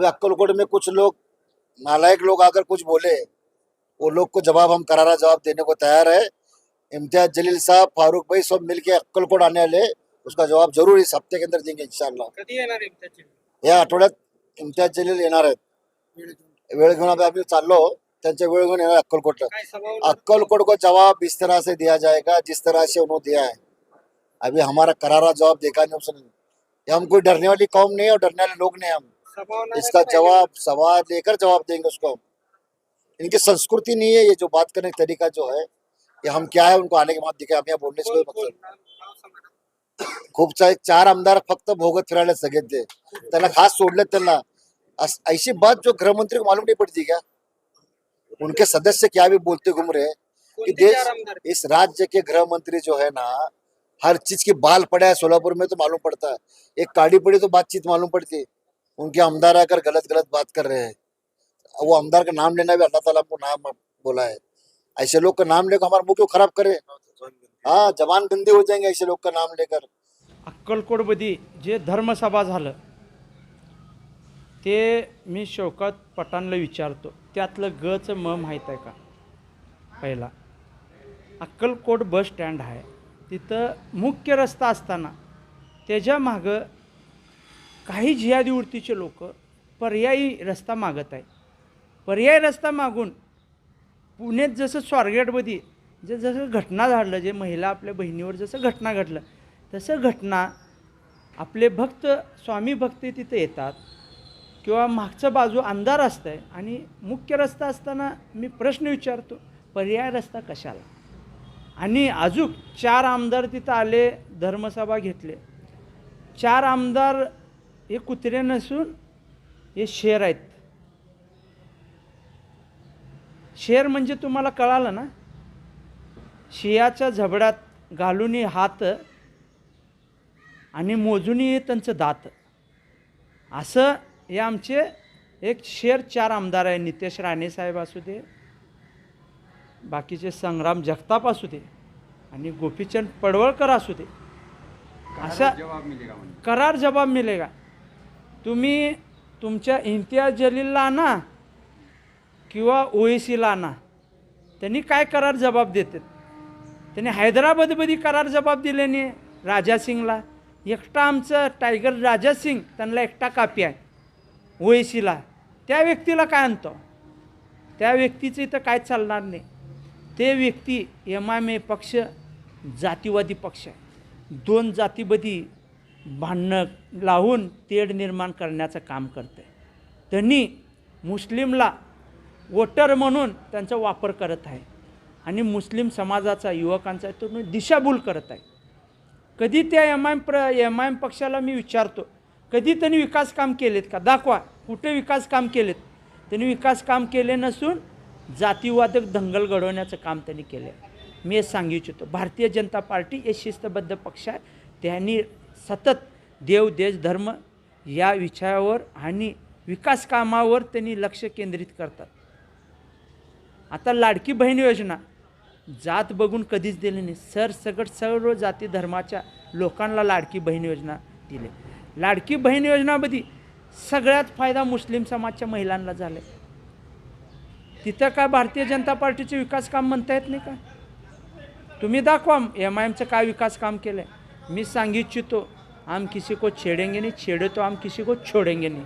अभी अक्कलकोट में कुछ लोग नालायक लोग आकर कुछ बोले। वो लोग को जवाब हम करारा जवाब देने को तैयार है। इम्तियाज़ जलील साहब फारूक भाई सब मिलके अक्कलकोट आने वाले उसका जवाब ज़रूर इस हफ़्ते के अंदर देंगे इम्तियाज़ या आठवड्यात इम्तियाज़ जलील येणार आहेत। वेळ घेऊन. आम्ही चाललो त्यांच्या वेळ घेऊन येणार अक्कलकोटला. अक्कलकोट को जवाब इस तरह से दिया जाएगा जिस तरह से उन्होंने दिया है। अभी हमारा करारा जवाब देखा नहीं उसने हम कोई डरने वाली कौम नहीं है और डरने वाले लोग नहीं हम। इसका जवाब सवाल लेकर जवाब देंगे उसको इनकी संस्कृति नहीं है ये जो बात करने का तरीका जो है ये हम क्या है उनको आने के बाद दिखे हम यहाँ बोलने से कोई सांगा. खूप चार आमदार फक्त भोगत फिरायला सगळे ते त्यांना खास सोडले त्यांना। ऐसी बात जो गृहमंत्री को मालूम नहीं पड़ती क्या? उनके सदस्य क्या भी बोलते घूम रहे कि देश इस राज्य के गृह मंत्री जो है ना हर चीज़ की बाल पड़ा है सोलापुर में तो मालूम पड़ता है। एक काड़ी पड़ी तो बातचीत मालूम पड़ती। है उनके आमदार आकर गलत गलत बात कर रहे हैं। वो आमदार का नाम लेना भी अल्लाह ताला को नाम बोला है। ऐसे लोग का नाम लेकर हमारा मुंह क्यों खराब करे? हाँ जवान गंदी हो जाएंगे ऐसे लोग का नाम लेकर। अक्कलकोटमध्ये जे धर्मसभा झालं ते मी शौकत पठाणला विचारतो त्यातलं गचं म माहीत आहे का? पहिला अक्कलकोट बस स्टँड आहे. तिथं मुख्य रस्ता असताना त्याच्या मागं काही जिहादी वृत्तीचे लोक पर्यायी रस्ता मागत आहे पर्यायी रस्ता मागून पुण्यात जसं स्वारगेटमध्ये जे जसं घटना झाडलं जे महिला आपल्या बहिणीवर जसं घटना घडलं तसं घटना आपले भक्त स्वामी भक्त तिथे येतात किंवा मागचं बाजू अंधार असतं आहे आणि मुख्य रस्ता असताना मी प्रश्न विचारतो पर्याय रस्ता कशाला? आणि अजून चार आमदार तिथं आले धर्मसभा घेतले. चार आमदार हे कुत्रे नसून हे शेर आहेत. शेर म्हणजे तुम्हाला कळालं ना? शियाच्या झबड्यात घालून हात आणि मोजूनही त्यांचं दात. असं हे आमचे एक शेर चार आमदार आहे नितेश राणेसाहेब असू दे बाकीचे संग्राम जगताप असू दे आणि गोपीचंद पडवळकर असू दे. असा करार जबाब मिलेगा. तुम्ही तुमच्या इम्तियाज जलीलला आणा किंवा ओएसीला आणा. त्यांनी काय करार जबाब देतात? त्यांनी हैदराबादमध्ये करार जबाब दिले नाही राजा सिंगला. एकटा आमचं टायगर राजा सिंग त्यांना एकटा कापी आहे ओएसीला. त्या व्यक्तीला काय आणतो? त्या व्यक्तीचं इथं काय चालणार नाही. ते व्यक्ती एम आय एम ए पक्ष जातीवादी पक्ष आहे. दोन जातीमध्ये भांडणं लावून तेढ निर्माण करण्याचं काम करते त्यांनी मुस्लिमला वोटर म्हणून त्यांचा वापर करत आहे. आणि मुस्लिम समाजाचा युवकांचा तो दिशाभूल करत आहे. कधी त्या एम आय एम प्र एम आय एम पक्षाला मी विचारतो कधी त्यांनी विकास काम केलेत का? दाखवा कुठे विकास काम केलेत? त्यांनी विकास काम केले नसून जातीवादक दंगल घडवण्याचं काम त्यांनी केलं आहे मी हे सांगू इच्छितो भारतीय जनता पार्टी हे शिस्तबद्ध पक्ष आहे. त्यांनी सतत देव देश धर्म या विषयावर आणि विकास कामावर त्यांनी लक्ष केंद्रित करतात. आता लाडकी बहीण योजना जात बघून कधीच दिली नाही. सरसगट सर्व जाती धर्माच्या लोकांना लाडकी बहीण योजना दिली. लाडकी बहीण योजनामध्ये सगळ्यात फायदा मुस्लिम समाजच्या महिलांना झाला तिथं काय भारतीय जनता पार्टीचे विकास काम म्हणता येत नाही का? तुम्ही दाखवा एम आय एमचं काय विकास काम केलं आहे मी इच्छितो हम किसी को छेडेंगे नहीं छेड़े तो हम किसी को छोड़ेंगे नहीं।